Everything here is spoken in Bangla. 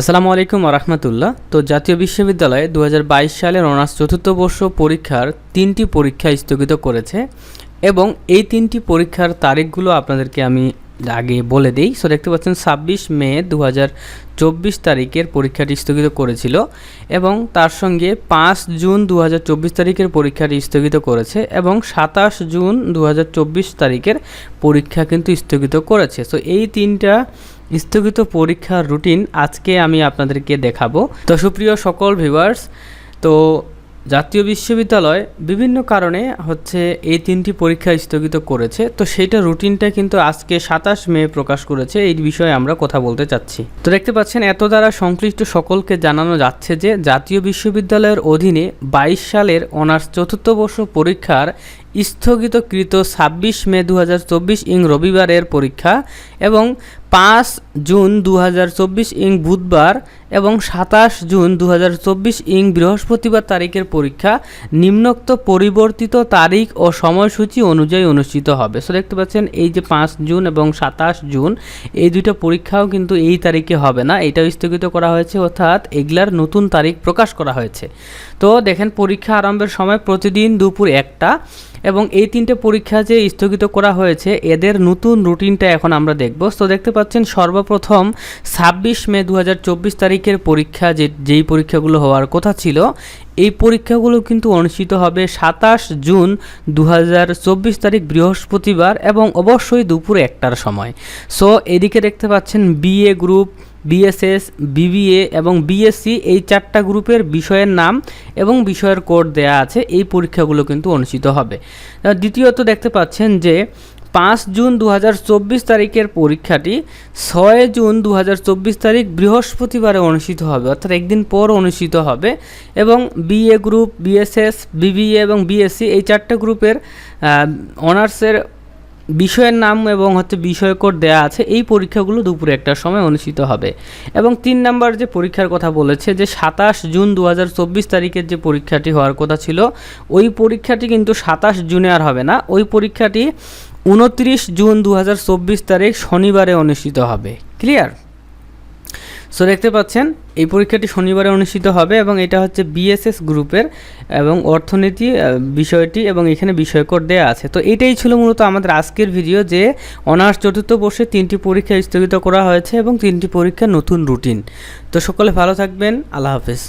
আসসালামু আলাইকুম রহমতুল্লাহ। তো জাতীয় বিশ্ববিদ্যালয়ে দু সালের অনার্স চতুর্থ বর্ষ পরীক্ষার তিনটি পরীক্ষা স্থগিত করেছে এবং এই তিনটি পরীক্ষার তারিখগুলো আপনাদেরকে আমি আগে বলে দিই। সো দেখতে পাচ্ছেন ছাব্বিশ মে দু চব্বিশ তারিখের পরীক্ষাটি স্থগিত করেছিল এবং তার সঙ্গে পাঁচ জুন দু হাজার চব্বিশ তারিখের পরীক্ষাটি স্থগিত করেছে এবং সাতাশ জুন দু হাজার চব্বিশ তারিখের পরীক্ষা কিন্তু স্থগিত করেছে। সো এই তিনটা স্থগিত পরীক্ষার রুটিন আজকে আমি আপনাদেরকে দেখাবো। তো, সুপ্রিয় সকল ভিউয়ার্স, তো জাতীয় বিশ্ববিদ্যালয় বিভিন্ন কারণে হচ্ছে এই তিনটি পরীক্ষা স্থগিত করেছে। তো সেইটা রুটিনটা কিন্তু আজকে সাতাশ মে প্রকাশ করেছে। এই বিষয়ে আমরা কথা বলতে চাচ্ছি। তো দেখতে পাচ্ছেন, এত দ্বারা সংশ্লিষ্ট সকলকে জানানো যাচ্ছে যে জাতীয় বিশ্ববিদ্যালয়ের অধীনে বাইশ সালের অনার্স চতুর্থ বর্ষ পরীক্ষার স্থগিতকৃত ছাব্বিশ মে দু হাজার চব্বিশ ইং রবিবারের পরীক্ষা এবং পাঁচ জুন দু হাজার চব্বিশ ইং বুধবার এবং সাতাশ জুন দু হাজার চব্বিশ ইং বৃহস্পতিবার তারিখের পরীক্ষা নিম্নোক্ত পরিবর্তিত তারিখ ও সময়সূচি অনুযায়ী অনুষ্ঠিত হবে। সো দেখতে পাচ্ছেন, এই যে পাঁচ জুন এবং সাতাশ জুন, এই দুইটা পরীক্ষাও কিন্তু এই তারিখে হবে না। এটাও স্থগিত করা হয়েছে, অর্থাৎ এগুলার নতুন তারিখ প্রকাশ করা হয়েছে। তো, দেখেন, পরীক্ষা আরম্ভের সময় প্রতিদিন দুপুর একটা এবং এই তিনটে পরীক্ষা যে স্থগিত করা হয়েছে, এদের নতুন রুটিনটা এখন আমরা দেখব। তো দেখতে পাচ্ছেন, সর্বপ্রথম ছাব্বিশ মে দু হাজার চব্বিশ তারিখের পরীক্ষা যে, যেই পরীক্ষাগুলো হওয়ার কথা ছিল, এই পরীক্ষাগুলো কিন্তু অনুষ্ঠিত হবে সাতাশ জুন দু হাজার চব্বিশ তারিখ বৃহস্পতিবার এবং অবশ্যই দুপুর একটার সময়। সো এদিকে দেখতে পাচ্ছেন বিএ গ্রুপ বিএসএস, বিবিএ এবং বিএসসি এই চারটা গ্রুপের বিষয়ের নাম এবং বিষয়ের কোড দেয়া আছে। এই পরীক্ষাগুলো কিন্তু অনুষ্ঠিত হবে। দ্বিতীয়ত দেখতে পাচ্ছেন যে পাঁচ জুন দু হাজার চব্বিশ তারিখের পরীক্ষাটি ছয় জুন দু হাজার চব্বিশ তারিখ বৃহস্পতিবারে অনুষ্ঠিত হবে, অর্থাৎ একদিন পর অনুষ্ঠিত হবে এবং বিএ গ্রুপ, বিএসএস, বিবিএ এবং বিএসসি এই চারটা গ্রুপের অনার্সের বিষয়ের নাম এবং হচ্ছে বিষয় কোড দেওয়া আছে, এই পরীক্ষাগুলো দুপুরে একটার সময় অনুষ্ঠিত হবে। এবং তিন নাম্বার যে পরীক্ষার কথা বলেছে, যে সাতাশ জুন দু হাজার চব্বিশ তারিখের যে পরীক্ষাটি হওয়ার কথা ছিল, ওই পরীক্ষাটি কিন্তু সাতাশ জুনে আর হবে না। ওই পরীক্ষাটি উনত্রিশ জুন দু হাজার চব্বিশ তারিখ শনিবারে অনুষ্ঠিত হবে। ক্লিয়ার? সো দেখতে পাচ্ছেন, এই পরীক্ষাটি শনিবারে অনুষ্ঠিত হবে এবং এটা হচ্ছে বিএসএস গ্রুপের এবং অর্থনীতি বিষয়টি এবং এখানে বিষয়কর দেয়া আছে। তো এটাই ছিল মূলত আমাদের আজকের ভিডিও যে অনার্স চতুর্থ বর্ষে তিনটি পরীক্ষা স্থগিত করা হয়েছে এবং তিনটি পরীক্ষার নতুন রুটিন। তো সকলে ভালো থাকবেন, আল্লাহ হাফেজ।